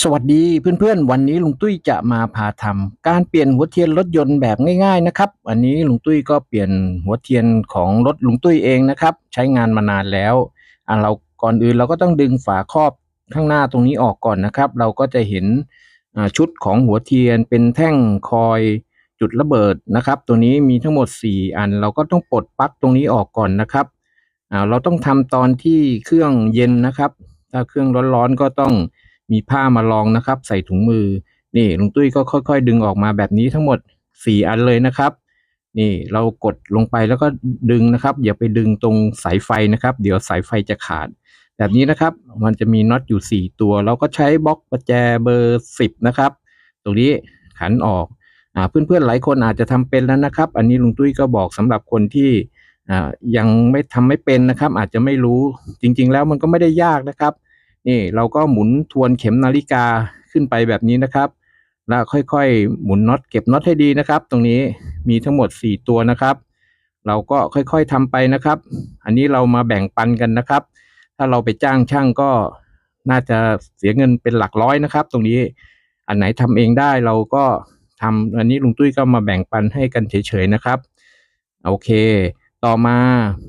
สวัสดีเพื่อนๆ วันนี้ลุงตุ้ยจะมาพาทำการเปลี่ยนหัวเทียนรถยนต์แบบง่าย ๆนะครับ อันนี้ลุงตุ้ยก็เปลี่ยนหัวเทียนของรถลุงตุ้ยเองนะครับ ใช้งานมานานแล้วอะเราก่อนอื่นเราก็ต้องดึงฝาครอบข้างหน้าตรงนี้ออกก่อนนะครับ เราก็จะเห็นอ่าชุดของหัวเทียนเป็นแท่งคอยจุดระเบิดนะครับ ตัวนี้มีทั้งหมด 4 อัน เราก็ต้องปลดปลั๊กตรงนี้ออกก่อนนะครับอ่าเราต้องทำตอนที่เครื่องเย็นนะครับ ถ้าเครื่องร้อนๆก็ต้อง มีผ้ามารองนะครับ ใส่ถุงมือ นี่ลุงตุ้ยก็ค่อยๆ ดึงออกมาแบบนี้ทั้งหมด 4 อันเลยนะครับ นี่เรากดลงไปแล้วก็ดึงนะครับ อย่าไปดึงตรงสายไฟนะครับ เดี๋ยวสายไฟจะขาด แบบนี้นะครับ มันจะมีน็อตอยู่ 4 ตัว เราก็ใช้บล็อกประแจเบอร์ 10 นะครับ ตรงนี้ขันออกอ่าเพื่อนๆหลายคนอาจจะทำเป็นแล้วนะครับ อันนี้ลุงตุ้ยก็บอกสำหรับคนที่อ่ายังไม่ทำไม่เป็นนะครับ อาจจะไม่รู้จริง ๆ แล้วมันก็ไม่ได้ยากนะครับ นี่เราก็หมุนทวนเข็มนาฬิกาขึ้นไปแบบนี้นะครับ แล้วค่อยๆ หมุนน็อตเก็บน็อตให้ดีนะครับ ตรงนี้มีทั้งหมด 4 ตัวนะครับ เราก็ค่อยๆทำไปนะครับ อันนี้เรามาแบ่งปันกันนะครับ ถ้าเราไปจ้างช่างก็น่าจะเสียเงินเป็นหลักร้อยนะครับ ตรงนี้อันไหนทำเองได้เราก็ทำอันนี้ลุงตุ้ยก็มาแบ่งปันให้กันเฉยๆนะครับ โอเค ต่อมา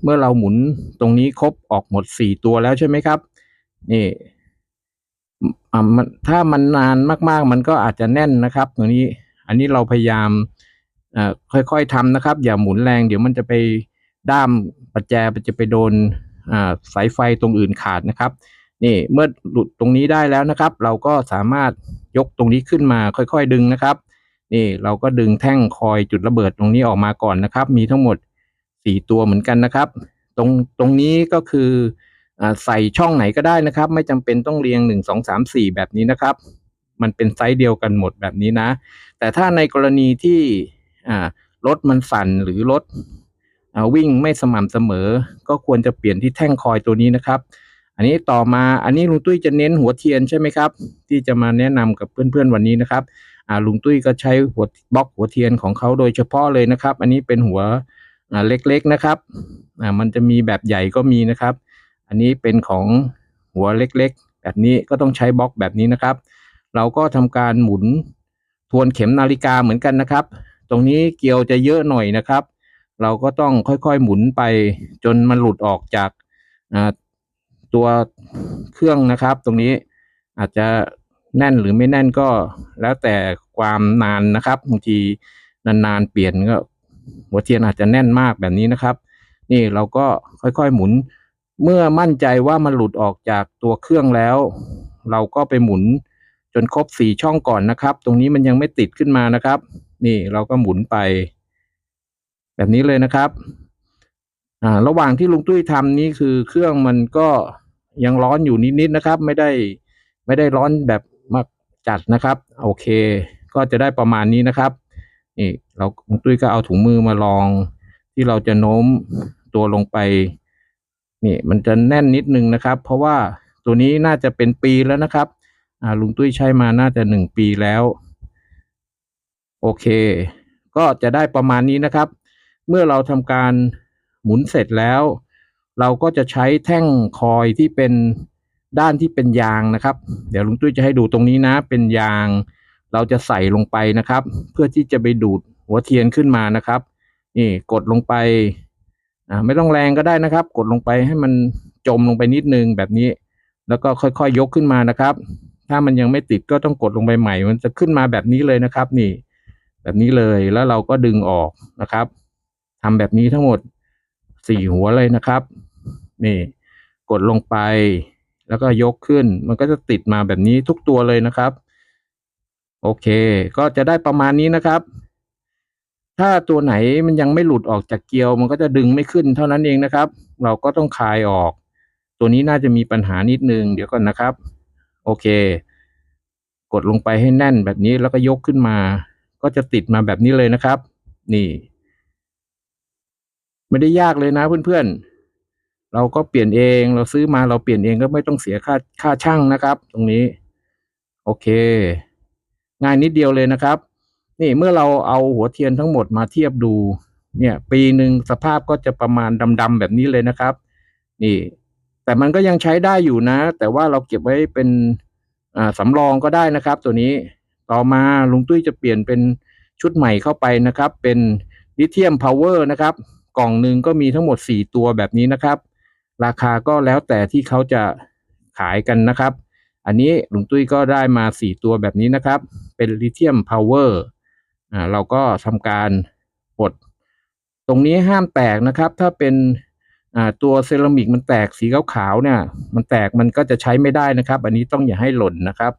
เมื่อเราหมุนตรงนี้ครบออกหมด 4 ตัวแล้วใช่ไหมครับ นี่อ่ามันถ้ามันนานมากๆ มันก็อาจจะแน่นนะครับตรงนี้ อันนี้เราพยายามอ่อค่อยๆทำนะครับ อย่าหมุนแรง เดี๋ยวมันจะไปด้ามประแจมันจะไปโดนอ่าสายไฟตรงอื่นขาดนะครับ นี่เมื่อหลุดตรงนี้ได้แล้วนะครับ เราก็สามารถยกตรงนี้ขึ้นมาค่อยๆดึงนะครับ นี่เราก็ดึงแท่งคอยจุดระเบิดตรงนี้ออกมาก่อนนะครับ มีทั้งหมดสี่ตัวเหมือนกันนะครับ ตรงตรงนี้ก็คือ ใส่ช่องไหนก็ได้นะครับ ไม่จำเป็นต้องเรียงหนึ่งสองสามสี่แบบนี้นะครับ มันเป็นไซส์เดียวกันหมดแบบนี้นะ แต่ถ้าในกรณีที่รถมันสั่นหรือรถวิ่งไม่สม่ำเสมอ ก็ควรจะเปลี่ยนที่แท่งคอยตัวนี้นะครับ อันนี้ต่อมาอันนี้ลุงตุ้ยจะเน้นหัวเทียนใช่ไหมครับ ที่จะมาแนะนำกับเพื่อนๆวันนี้นะครับลุงตุ้ยก็ใช้หัวบล็อกหัวเทียนของเขาโดยเฉพาะเลยนะครับ อันนี้เป็นหัวเล็กๆนะครับมันจะมีแบบใหญ่ก็มีนะครับ อันนี้เป็นของหัวเล็กๆ แบบนี้ก็ต้องใช้บล็อกแบบนี้นะครับ เราก็ทำการหมุนทวนเข็มนาฬิกาเหมือนกันนะครับ ตรงนี้เกลียวจะเยอะหน่อยนะครับ เราก็ต้องค่อยๆหมุนไปจนมันหลุดออกจากตัวเครื่องนะครับ ตรงนี้อาจจะแน่นหรือไม่แน่นก็แล้วแต่ความนานนะครับบางทีนานๆเปลี่ยนก็หัวเทียนอาจจะแน่นมากแบบนี้นะครับ นี่เราก็ค่อยๆหมุน เมื่อมั่นใจว่ามันหลุดออกจากตัวเครื่องแล้ว เราก็ไปหมุนจนครบสี่ช่องก่อนนะครับ ตรงนี้มันยังไม่ติดขึ้นมานะครับ นี่เราก็หมุนไป แบบนี้เลยนะครับอ่าระหว่างที่ลุงตุ้ยทำนี่คือเครื่องมันก็ยังร้อนอยู่นิดๆนะครับ ไม่ได้ไม่ได้ร้อนแบบมากจัดนะครับ โอเค ก็จะได้ประมาณนี้นะครับ นี่ เราลุงตุ้ยก็เอาถุงมือมาลองที่เราจะโน้มตัวลงไป นี่มันจะแน่นนิดนึงนะครับ เพราะว่าตัวนี้น่าจะเป็นปีแล้วนะครับอ่าลุงตุ้ยใช้มาน่าจะหนึ่งปีแล้ว โอเค ก็จะได้ประมาณนี้นะครับ เมื่อเราทำการหมุนเสร็จแล้ว เราก็จะใช้แท่งคอยที่เป็นด้านที่เป็นยางนะครับ เดี๋ยวลุงตุ้ยจะให้ดูตรงนี้นะ เป็นยาง เราจะใส่ลงไปนะครับ เพื่อที่จะไปดูดหัวเทียนขึ้นมานะครับ นี่กดลงไป อ่าไม่ต้องแรงก็ได้นะครับ กดลงไปให้มันจมลงไปนิดนึงแบบนี้ แล้วก็ค่อยๆยยกขึ้นมานะครับ ถ้ามันยังไม่ติดก็ต้องกดลงไปใหม่ มันจะขึ้นมาแบบนี้เลยนะครับ นี่ แบบนี้เลยแล้วเราก็ดึงออกนะครับทำแบบนี้ทั้งหมดสี่หัวเลยนะครับ นี่ กดลงไป แล้วก็ยกขึ้น มันก็จะติดมาแบบนี้ทุกตัวเลยนะครับ โอเค ก็จะได้ประมาณนี้นะครับ ถ้าตัวไหนมันยังไม่หลุดออกจากเกลียว มันก็จะดึงไม่ขึ้นเท่านั้นเองนะครับ เราก็ต้องคลายออก ตัวนี้น่าจะมีปัญหานิดนึงเดี๋ยวก่อนนะครับ โอเค กดลงไปให้แน่นแบบนี้แล้วก็ยกขึ้นมา ก็จะติดมาแบบนี้เลยนะครับ นี่ ไม่ได้ยากเลยนะเพื่อนๆ เราก็เปลี่ยนเองเราซื้อมาเราเปลี่ยนเองก็ไม่ต้องเสียค่าค่าช่างนะครับ ตรงนี้ โอเค ง่ายนิดเดียวเลยนะครับ นี่เมื่อเราเอาหัวเทียนทั้งหมดมาเทียบดู เนี่ย ปีหนึ่งสภาพก็จะประมาณดำๆแบบนี้เลยนะครับ นี่ แต่มันก็ยังใช้ได้อยู่นะ แต่ว่าเราเก็บไว้เป็นอ่าสำรองก็ได้นะครับ ตัวนี้ต่อมาลุงตุ้ยจะเปลี่ยนเป็นชุดใหม่เข้าไปนะครับ เป็นลิเธียมพาวเวอร์นะครับ กล่องหนึ่งก็มีทั้งหมด 4 ตัวแบบนี้นะครับ ราคาก็แล้วแต่ที่เขาจะขายกันนะครับ อันนี้ลุงตุ้ยก็ได้มา 4 ตัวแบบนี้นะครับ เป็นลิเธียมพาวเวอร์ อ่าเราก็ทำการปลดตรงนี้ห้ามแตกนะครับ ถ้าเป็นอ่าตัวเซรามิกมันแตกสีขาวๆเนี่ย มันแตกมันก็จะใช้ไม่ได้นะครับ อันนี้ต้องอย่าให้หล่นนะครับ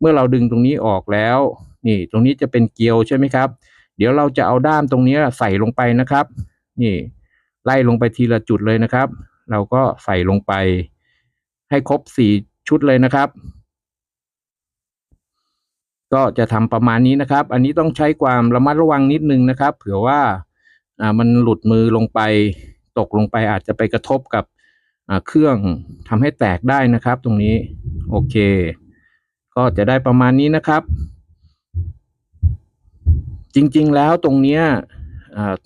เมื่อเราดึงตรงนี้ออกแล้ว นี่ตรงนี้จะเป็นเกลียวใช่ไหมครับ เดี๋ยวเราจะเอาด้ามตรงนี้ใส่ลงไปนะครับ นี่ไล่ลงไปทีละจุดเลยนะครับ เราก็ใส่ลงไปให้ครบสี่ชุดเลยนะครับ ก็จะทำประมาณนี้นะครับ อันนี้ต้องใช้ความระมัดระวังนิดนึงนะครับ เผื่อว่าอ่ามันหลุดมือลงไปตกลงไปอาจจะไปกระทบกับเครื่องทำให้แตกได้นะครับ ตรงนี้โอเค ก็จะได้ประมาณนี้นะครับ จริงๆแล้วตรงเนี้ย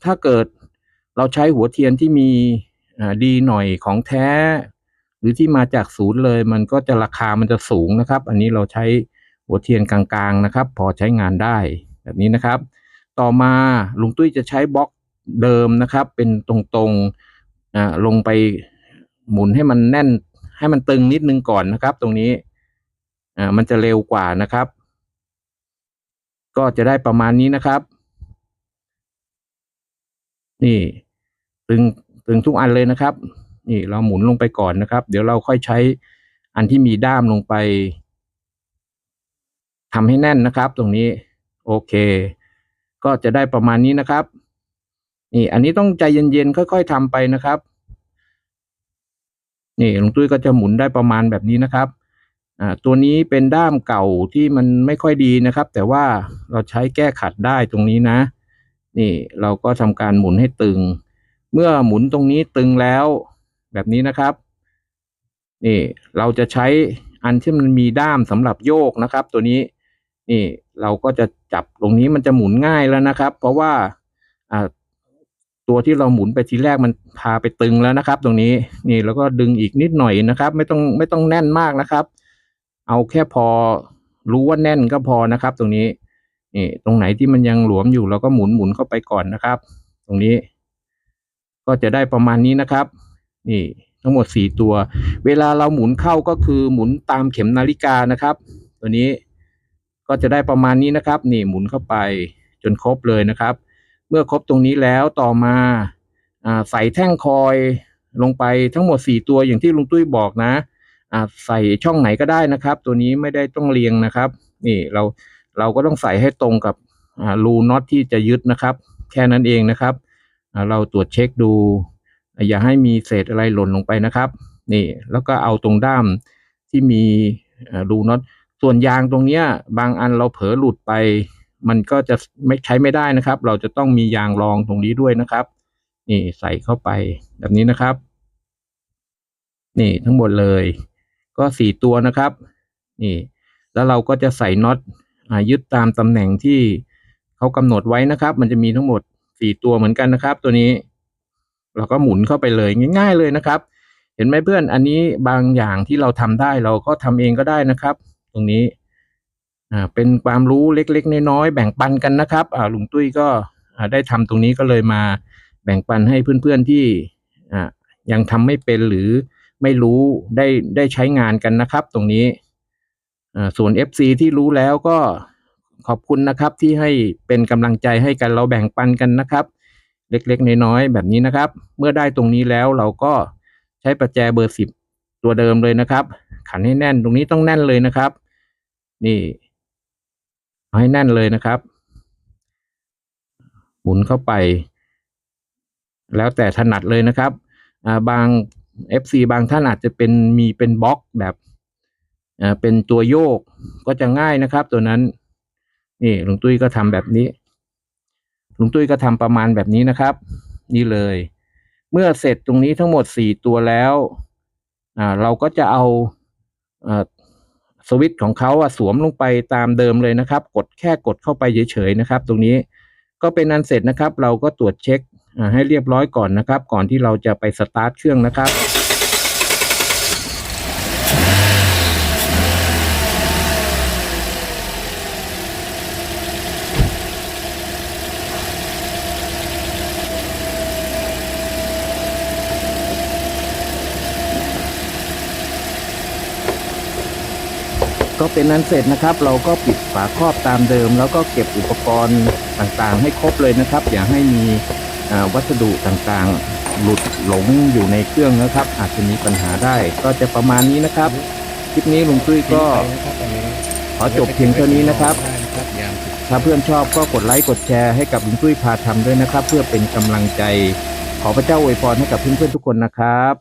ถ้าเกิดเราใช้หัวเทียนที่มีดีหน่อยของแท้ หรือที่มาจากศูนย์เลย มันก็จะราคามันจะสูงนะครับ อันนี้เราใช้ หัวเทียนกลางๆนะครับ พอใช้งานได้แบบนี้นะครับ ต่อมาลุงตุ้ยจะใช้บล็อกเดิมนะครับ เป็นตรงๆลงไปหมุนให้มันแน่นให้มันตึงนิดนึงก่อนนะครับ ตรงนี้มันจะเร็วกว่านะครับ ก็จะได้ประมาณนี้นะครับ นี่ตึงตึงทุกอันเลยนะครับ นี่เราหมุนลงไปก่อนนะครับ เดี๋ยวเราค่อยใช้อันที่มีด้ามลงไป ทำให้แน่นนะครับ ตรงนี้ โอเค ก็จะได้ประมาณนี้นะครับ นี่ อันนี้ต้องใจเย็นๆค่อย ๆทำไปนะครับ นี่ลุงตุ้ยก็จะหมุนได้ประมาณแบบนี้นะครับอ่าตัวนี้เป็นด้ามเก่าที่มันไม่ค่อยดีนะครับ แต่ว่าเราใช้แก้ขัดได้ตรงนี้นะ นี่เราก็ทำการหมุนให้ตึง เมื่อหมุนตรงนี้ตึงแล้ว แบบนี้นะครับ นี่เราจะใช้อันที่มันมีด้ามสำหรับโยกนะครับ ตัวนี้ นี่เราก็จะจับตรงนี้มันจะหมุนง่ายแล้วนะครับ เพราะว่าตัวที่เราหมุนไปทีแรกมันพาไปตึงแล้วนะครับ ตรงนี้นี่แล้วก็ดึงอีกนิดหน่อยนะครับ ไม่ต้องไม่ต้องแน่นมากนะครับ เอาแค่พอรู้ว่าแน่นก็พอนะครับ ตรงนี้นี่ตรงไหนที่มันยังหลวมอยู่เราก็หมุนหมุนเข้าไปก่อนนะครับ ตรงนี้ ก็จะได้ประมาณนี้นะครับ นี่ทั้งหมดสี่ตัว เวลาเราหมุนเข้าก็คือหมุนตามเข็มนาฬิกานะครับ ตัวนี้ ก็จะได้ประมาณนี้นะครับ นี่หมุนเข้าไปจนครบเลยนะครับ เมื่อครบตรงนี้แล้วต่อมาใส่แท่งคอยลงไปทั้งหมดสี่ตัวอย่างที่ลุงตุ้ยบอกนะใส่ช่องไหนก็ได้นะครับ ตัวนี้ไม่ได้ต้องเรียงนะครับ นี่เราเราก็ต้องใส่ให้ตรงกับรูน็อตที่จะยึดนะครับ แค่นั้นเองนะครับ เราตรวจเช็คดู อย่าให้มีเศษอะไรหล่นลงไปนะครับ นี่แล้วก็เอาตรงด้ามที่มีรูน็อต ส่วนยางตรงเนี้ย บางอันเราเผลอหลุดไป มันก็จะไม่ใช้ไม่ได้นะครับ เราจะต้องมียางรองตรงนี้ด้วยนะครับ นี่ใส่เข้าไปแบบนี้นะครับ นี่ทั้งหมดเลย ก็สี่ตัวนะครับ นี่ แล้วเราก็จะใส่น็อตอยึดตามตำแหน่งที่เขากำหนดไว้นะครับ มันจะมีทั้งหมดสี่ตัวเหมือนกันนะครับ ตัวนี้ เราก็หมุนเข้าไปเลยง่าย ๆ เลยนะครับ เห็นไหมเพื่อนอันนี้บางอย่างที่เราทำได้เราก็ทำเองก็ได้นะครับ ตรงนี้อ่าเป็นความรู้เล็กๆน้อยๆแบ่งปันกันนะครับอ่าลุงตุ้ยก็อ่าได้ทำตรงนี้ก็เลยมาแบ่งปันให้เพื่อนๆที่อ่ายังทำไม่เป็นหรือไม่รู้ได้ได้ใช้งานกันนะครับ ตรงนี้อ่าส่วน FC ที่รู้แล้วก็ขอบคุณนะครับที่ให้เป็นกำลังใจให้กันเราแบ่งปันกันนะครับ เล็กๆน้อยๆแบบนี้นะครับ เมื่อได้ตรงนี้แล้วเราก็ใช้ประแจเบอร์สิบตัวเดิมเลยนะครับ ขันให้แน่นตรงนี้ต้องแน่นเลยนะครับ นี่เอาให้แน่นเลยนะครับ หมุนเข้าไป แล้วแต่ถนัดเลยนะครับาบาง FC บางท่านอาจจะเป็นมีเป็นบล็อกแบบเป็นตัวโยกก็จะง่ายนะครับ ตัวนั้น นี่ลุงตุ้ยก็ทำแบบนี้ลุงตุ้ยก็ทำประมาณแบบนี้นะครับ นี่เลย เมื่อเสร็จตรงนี้ทั้งหมดสี่ตัวแล้วเราก็จะเอาอ่า สวิตช์ของเขาอะสวมลงไปตามเดิมเลยนะครับ กดแค่กดเข้าไปเฉยๆนะครับ ตรงนี้ก็เป็นอันเสร็จนะครับ เราก็ตรวจเช็คให้เรียบร้อยก่อนนะครับ ก่อนที่เราจะไปสตาร์ทเครื่องนะครับ ก็เป็นนั้นเสร็จนะครับ เราก็ปิดฝาครอบตามเดิม แล้วก็เก็บอุปกรณ์ต่างๆ ให้ครบเลยนะครับ อย่าให้มีวัสดุต่างๆ หลุดหลงอยู่ในเครื่องนะครับ อาจจะมีปัญหาได้ ก็จะประมาณนี้นะครับคลิปนี้ลุงตุ้ยก็ขอจบเพียงเท่านี้นะครับ ถ้าเพื่อนชอบก็กดไลค์กดแชร์ให้กับลุงตุ้ยพาทำด้วยนะครับ เพื่อเป็นกำลังใจ ขอพระเจ้าอวยพรให้กับเพื่อนๆทุกคนนะครับ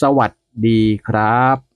สวัสดีครับ